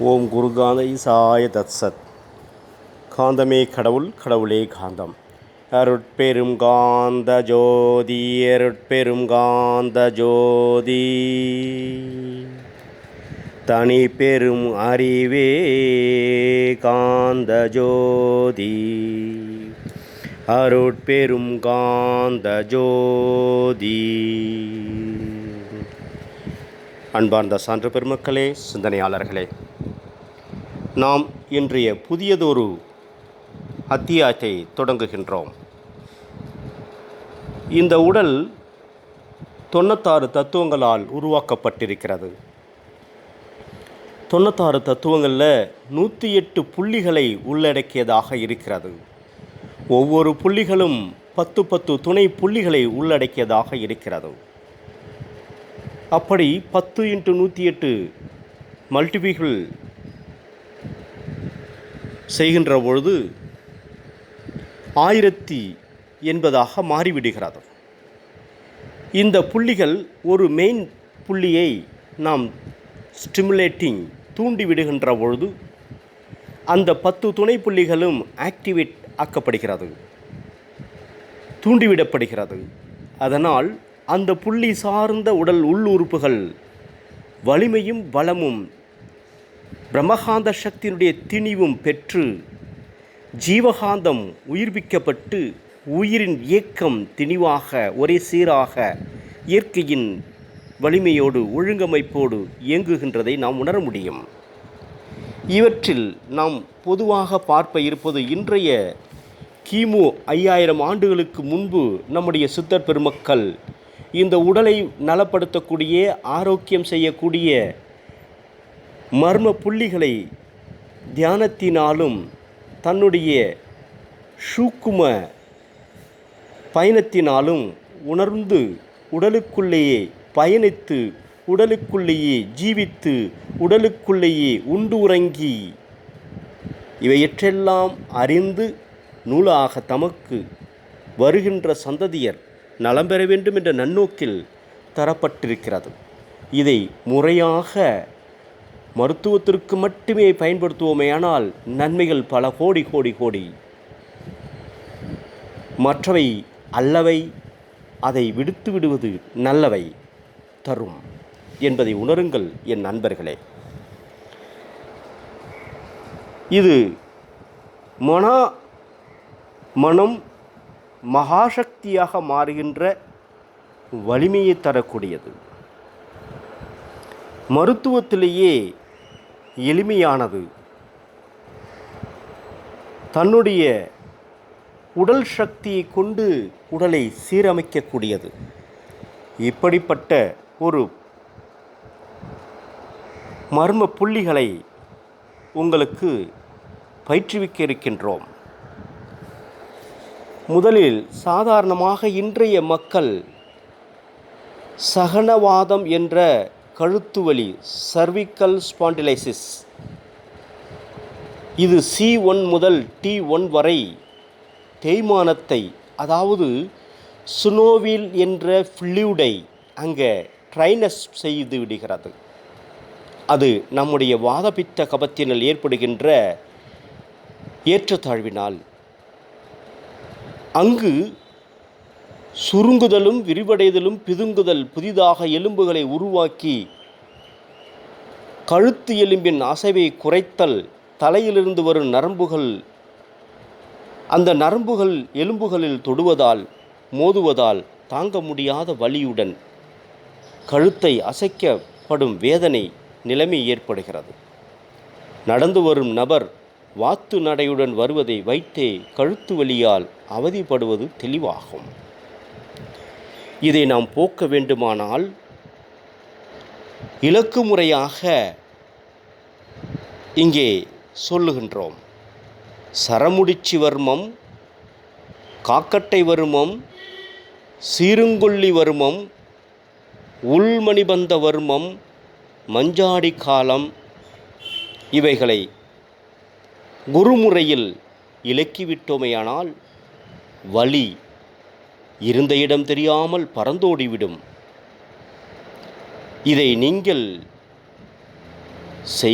ஓம் குருகாந்த ஈசாய தத்சத். காந்தமே கடவுள் கடவுளே காந்தம். அருட்பெரும் காந்த ஜோதி அருட்பெரும் காந்த ஜோதி. தனி பெரும் அறிவே காந்த ஜோதி. அருட்பெரும் காந்த ஜோதி. அன்பார்ந்த சான்று பெருமக்களே சிந்தனையாளர்களே நாம் இன்றைய புதியதொரு அத்தியாயத்தை தொடங்குகின்றோம். இந்த உடல் தொண்ணூத்தாறு தத்துவங்களால் உருவாக்கப்பட்டிருக்கிறது. தொண்ணூத்தாறு தத்துவங்களில் நூற்றி எட்டு புள்ளிகளை உள்ளடக்கியதாக இருக்கிறது. ஒவ்வொரு புள்ளிகளும் பத்து பத்து துணை புள்ளிகளை உள்ளடக்கியதாக இருக்கிறது. அப்படி பத்து இன்ட்டு நூற்றி எட்டு மல்டிபிள் செய்கின்ற பொழுது ஆயிரத்தி என்பதாக மாறிவிடுகிறது. இந்த புள்ளிகள் ஒரு மெயின் புள்ளியை நாம் ஸ்டிமுலேட்டிங் தூண்டிவிடுகின்ற பொழுது அந்த பத்து துணை புள்ளிகளும் ஆக்டிவேட் ஆக்கப்படுகிறது தூண்டிவிடப்படுகிறது. அதனால் அந்த புள்ளி சார்ந்த உடல் உள்ளுறுப்புகள் வலிமையும் பலமும் பிரம்மகாந்த சக்தியினுடைய திணிவும் பெற்று ஜீவகாந்தம் உயிர்ப்பிக்கப்பட்டு உயிரின் இயக்கம் திணிவாக ஒரே சீராக இயற்கையின் வலிமையோடு ஒழுங்கமைப்போடு இயங்குகின்றதை நாம் உணர முடியும். இவற்றில் நாம் பொதுவாக பார்ப்ப இருப்பது இன்றைய கிமு ஐயாயிரம் ஆண்டுகளுக்கு முன்பு நம்முடைய சித்தர் பெருமக்கள் இந்த உடலை நலப்படுத்தக்கூடிய ஆரோக்கியம் செய்யக்கூடிய மர்ம புள்ளிகளை தியானத்தினாலும் தன்னுடைய சூக்கும பயணத்தினாலும் உணர்ந்து உடலுக்குள்ளேயே பயணித்து உடலுக்குள்ளேயே ஜீவித்து உடலுக்குள்ளேயே உண்டு உறங்கி இவையற்றெல்லாம் அறிந்து நூலாக தமக்கு வருகின்ற சந்ததியர் நலம் பெற வேண்டும் என்ற நன்னோக்கில் தரப்பட்டிருக்கிறது. இதை முறையாக மருத்துவத்திற்கு மட்டுமே பயன்படுத்துவோமேயானால் நன்மைகள் பல கோடி கோடி கோடி. மற்றவை அல்லவை அதை விடுத்து விடுவது நல்லவை தரும் என்பதை உணருங்கள் என் நண்பர்களே. இது மன மனம் மகாசக்தியாக மாறுகின்ற வலிமையை தரக்கூடியது. மருத்துவத்திலேயே எளிமையானது. தன்னுடைய உடல் சக்தியை கொண்டு உடலை சீரமைக்கக்கூடியது. இப்படிப்பட்ட ஒரு மர்ம புள்ளிகளை உங்களுக்கு பயிற்றுவிக்க இருக்கின்றோம். முதலில் சாதாரணமாக இன்றைய மக்கள் சகனவாதம் என்ற கழுத்து வலி சர்விக்கல் ஸ்பாண்டிலைசிஸ் இது சி ஒன் முதல் டி ஒன் வரை தேய்மானத்தை அதாவது சுனோவில் என்ற ஃப்ளூடை அங்கே ட்ரைனஸ் செய்து விடுகிறது. அது நம்முடைய வாதபித்த கபத்தினால் ஏற்படுகின்ற ஏற்றத்தாழ்வினால். அங்கு சுருங்குதலும் விரிவடைதலும் பிதுங்குதல் புதிதாக எலும்புகளை உருவாக்கி கழுத்து எலும்பின் அசைவை குறைத்தல் தலையிலிருந்து வரும் நரம்புகள் அந்த நரம்புகள் எலும்புகளில் தொடுவதால் மோதுவதால் தாங்க முடியாத வலியுடன் கழுத்தை அசைக்கப்படும் வேதனை நிலைமை ஏற்படுகிறது. நடந்து வரும் நபர் வாத்து நடையுடன் வருவதை வைத்தே கழுத்து வலியால் அவதிப்படுவது தெளிவாகும். இதை நாம் போக்க வேண்டுமானால் இலக்கு முறையாக இங்கே சொல்லுகின்றோம். சரமுடிச்சி வர்மம் காக்கட்டை வருமம் சீருங்கொல்லி வருமம் உள்மணிபந்த வர்மம் மஞ்சாடி காலம் இவைகளை குருமுறையில் இலக்கிவிட்டோமேயானால் வலி இருந்த இடம் தெரியாமல் பறந்தோடிவிடும். இதை நீங்கள் செய்